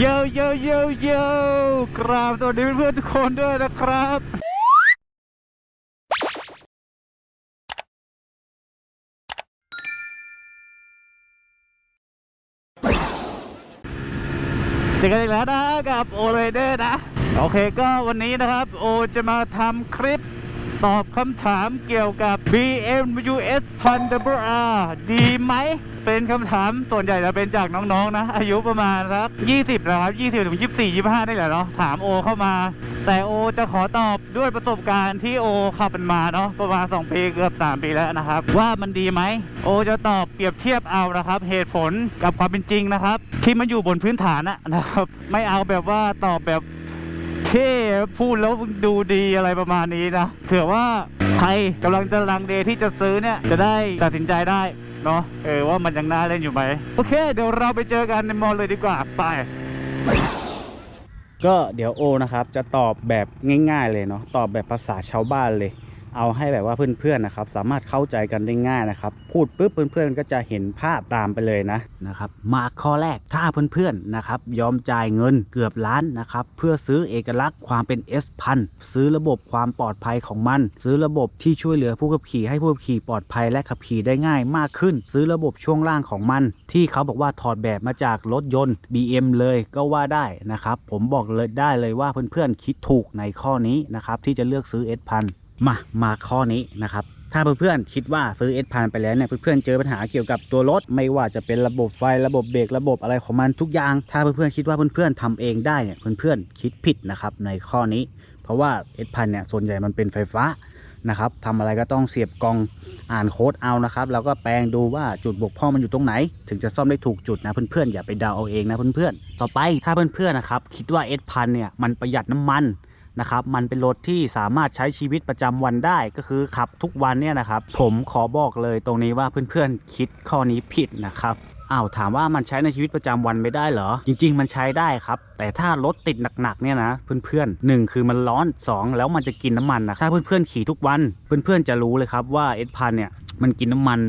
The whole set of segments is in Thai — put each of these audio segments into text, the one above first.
โยโยโยโยกราบสวัสดีเพื่อนๆทุกคนด้วยนะครับ เจอกันอีกแล้วนะกับโอเรเดอร์นะ โอเคก็วันนี้นะครับ โอจะมาทำคลิป ตอบคำถามเกี่ยวกับ BMW S 1000 WR ดีไหม เป็นคำถามส่วนใหญ่จะเป็นจากน้องๆนะ อายุประมาณสัก 20 นะครับ 20ถึง24 25 ได้แหละเนาะถามโอเข้ามา แต่โอจะขอตอบด้วยประสบการณ์ที่โอขับมันมาเนาะประมาณ 2 ปีเกือบ 3 ปีแล้วนะครับ ว่ามันดีไหม โอจะตอบเปรียบเทียบเอานะครับ เหตุผลกับความเป็นจริงนะครับ ที่มันอยู่บนพื้นฐานอะนะครับ ไม่เอาแบบว่าตอบแบบ พูดแล้วดูดีอะไรประมาณนี้นะเผื่อว่าใครกำลังจะลังเดที่จะซื้อเนี่ยจะได้ตัดสินใจได้เนาะเออว่ามันยังน่าเล่นอยู่ไหมโอเค เดี๋ยวเราไปเจอกันในมอลเลยดีกว่าไป ก็เดี๋ยวโอนะครับจะตอบแบบง่าย ๆ เลยเนาะตอบแบบภาษาชาวบ้านเลย เอาให้แบบว่าเพื่อนๆนะครับ สามารถเข้าใจกันได้ง่ายนะครับ พูดปุ๊บเพื่อนๆ ก็จะเห็นภาพตามไปเลยนะนะครับ มาข้อแรกถ้าเพื่อนๆนะครับ ยอมจ่ายเงินเกือบล้านนะครับ เพื่อซื้อเอกลักษณ์ความเป็น S พันซื้อระบบความปลอดภัยของมัน ซื้อระบบที่ช่วยเหลือผู้ขับขี่ให้ผู้ขับขี่ปลอดภัยและขับขี่ได้ง่ายมากขึ้น ซื้อระบบช่วงล่างของมัน ที่เขาบอกว่าถอดแบบมาจากรถยนต์ BM เลยก็ว่าได้นะครับ ผมบอกเลยได้เลยว่าเพื่อนๆคิดถูกในข้อนี้นะครับที่จะเลือกซื้อ S พัน มามาข้อนี้นะครับ ถ้าเพื่อนๆคิดว่าซื้อ S พันไปแล้วเนี่ยเพื่อนๆเจอปัญหาเกี่ยวกับตัวรถ ไม่ว่าจะเป็นระบบไฟระบบเบรกระบบอะไรของมันทุกอย่าง ถ้าเพื่อนๆคิดว่าเพื่อนๆทำเองได้เนี่ยเพื่อนๆคิดผิดนะครับในข้อนี้ เพราะว่า S พันเนี่ยส่วนใหญ่มันเป็นไฟฟ้านะครับทำอะไรก็ต้องเสียบกล่องอ่านโค้ดเอานะครับแล้วก็แปลงดูว่าจุดบกพร่องมันอยู่ตรงไหน ถึงจะซ่อมได้ถูกจุดนะเพื่อนๆอย่าไปเดาเอาเองนะเพื่อนๆต่อไปถ้าเพื่อนๆนะครับคิดว่า S พันเนี่ยมันประหยัดน้ำมัน นะครับมันเป็นรถที่สามารถใช้ชีวิตประจำวันได้ก็คือขับทุกวันเนี่ยนะครับ ผมขอบอกเลยตรงนี้ว่าเพื่อนๆคิดข้อนี้ผิดนะครับอ้าวถามว่ามันใช้ในชีวิตประจำวันไม่ได้เหรอ จริง ๆ มันใช้ได้ครับ แต่ถ้ารถติดหนักๆเนี่ยนะเพื่อนๆหนึ่งคือมันร้อนสองแล้วมันจะกินน้ำมันนะถ้าเพื่อนๆขี่ทุกวันเพื่อนๆจะรู้เลยครับว่าเอสพันเนี่ยมันกินน้ำมัน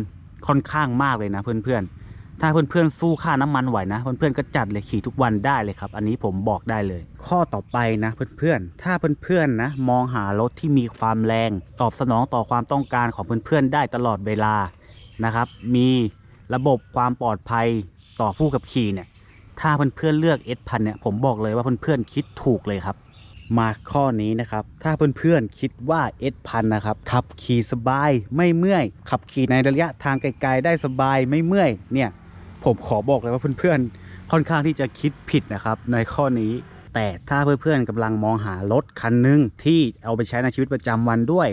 ค่อนข้างมากเลยนะเพื่อนๆ ถ้าเพื่อนๆสู้ค่าน้ำมันไหวนะ เพื่อนๆก็จัดเลยขี่ทุกวันได้เลยครับ อันนี้ผมบอกได้เลย ข้อต่อไปนะเพื่อนๆ ถ้าเพื่อนๆนะมองหารถที่มีความแรง ตอบสนองต่อความต้องการของเพื่อนๆได้ตลอดเวลานะครับ มีระบบความปลอดภัยต่อผู้ขับขี่เนี่ย ถ้าเพื่อนๆเลือก S พันเนี่ยผมบอกเลยว่าเพื่อนๆคิดถูกเลยครับมาข้อนี้นะครับ ถ้าเพื่อนๆคิดว่า S พันนะครับขับขี่สบายไม่เมื่อย ขับขี่ในระยะทางไกลๆได้สบายไม่เมื่อยเนี่ย ผมขอบอกเลยว่าเพื่อนๆ ค่อนข้างที่จะคิดผิดนะครับในข้อนี้ แต่ถ้าเพื่อนๆกำลังมองหารถคันหนึ่งที่เอาไปใช้ในชีวิตประจำวันด้วย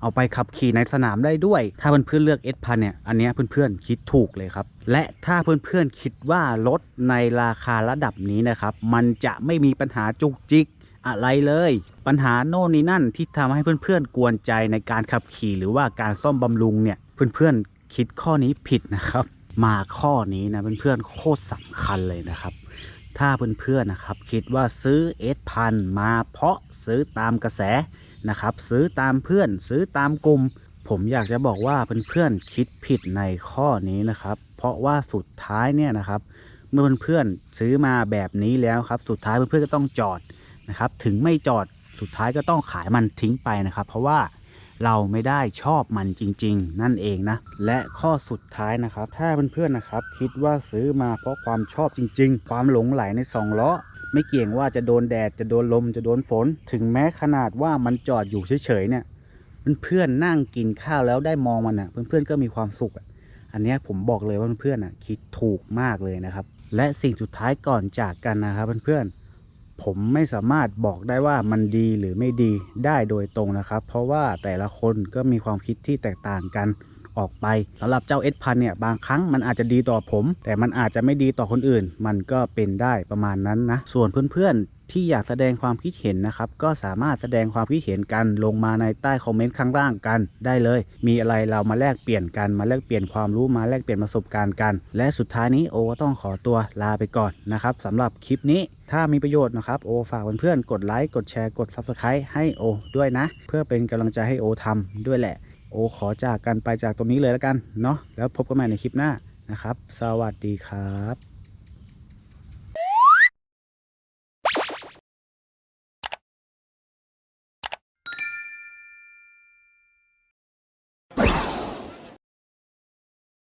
เอาไปขับขี่ในสนามได้ด้วย ถ้าเพื่อนๆเลือก S พันเนี่ยอันนี้เพื่อนๆคิดถูกเลยครับ และถ้าเพื่อนๆคิดว่ารถในราคาระดับนี้นะครับ มันจะไม่มีปัญหาจุกจิกอะไรเลย ปัญหาโน่นนี่นั่นที่ทำให้เพื่อนๆ กวนใจในการขับขี่หรือว่าการซ่อมบำรุงเนี่ย เพื่อนๆ คิดข้อนี้ผิดนะครับ มาข้อนี้นะเพื่อนๆโคตรสำคัญเลยนะครับ ถ้าเพื่อนๆนะครับ คิดว่าซื้อ S พันมาเพราะซื้อตามกระแสนะครับ ซื้อตามเพื่อนซื้อตามกลุ่มผมอยากจะบอกว่าเพื่อนๆคิดผิดในข้อนี้นะครับ เพราะว่าสุดท้ายเนี่ยนะครับ เมื่อเพื่อนๆซื้อมาแบบนี้แล้วครับ สุดท้ายเพื่อนๆก็ต้องจอดนะครับ ถึงไม่จอดสุดท้ายก็ต้องขายมันทิ้งไปนะครับ เพราะว่า เราไม่ได้ชอบมันจริง ๆ นั่นเองนะ และข้อสุดท้ายนะครับ ถ้าเพื่อนๆนะครับ คิดว่าซื้อมาเพราะความชอบจริง ๆ ความหลงไหลในสองล้อไม่เกี่ยงว่าจะโดนแดดจะโดนลมจะโดนฝน ถึงแม้ขนาดว่ามันจอดอยู่เฉยๆเนี่ยเพื่อนๆนั่งกินข้าวแล้วได้มองมันอะ เพื่อนๆก็มีความสุขอะอันนี้ผมบอกเลยว่าเพื่อนๆอะคิดถูกมากเลยนะครับ และสิ่งสุดท้ายก่อนจากกันนะครับเพื่อนๆ ผมไม่สามารถบอกได้ว่ามันดีหรือไม่ดีได้โดยตรงนะครับ เพราะว่าแต่ละคนก็มีความคิดที่แตกต่างกัน ออกไปสำหรับเจ้าเอสพันเนี่ยบางครั้งมันอาจจะดีต่อผม แต่มันอาจจะไม่ดีต่อคนอื่น มันก็เป็นได้ประมาณนั้นนะ ส่วนเพื่อนๆที่อยากแสดงความคิดเห็นนะครับ ก็สามารถแสดงความคิดเห็นกันลงมาในใต้คอมเมนต์ข้างล่างกันได้เลย มีอะไรเรามาแลกเปลี่ยนกันมาแลกเปลี่ยนความรู้มาแลกเปลี่ยนประสบการณ์กัน และสุดท้ายนี้โอก็ต้องขอตัวลาไปก่อนนะครับสำหรับคลิปนี้ ถ้ามีประโยชน์นะครับโอฝากเพื่อนๆกดไลค์กดแชร์กด Subscribe ให้โอด้วยนะ เพื่อเป็นกำลังใจให้โอทำด้วยแหละ โอขอจากกันไปจากตรงนี้เลยแล้วกันเนาะแล้วพบกันใหม่ในคลิปหน้านะครับ สวัสดีครับ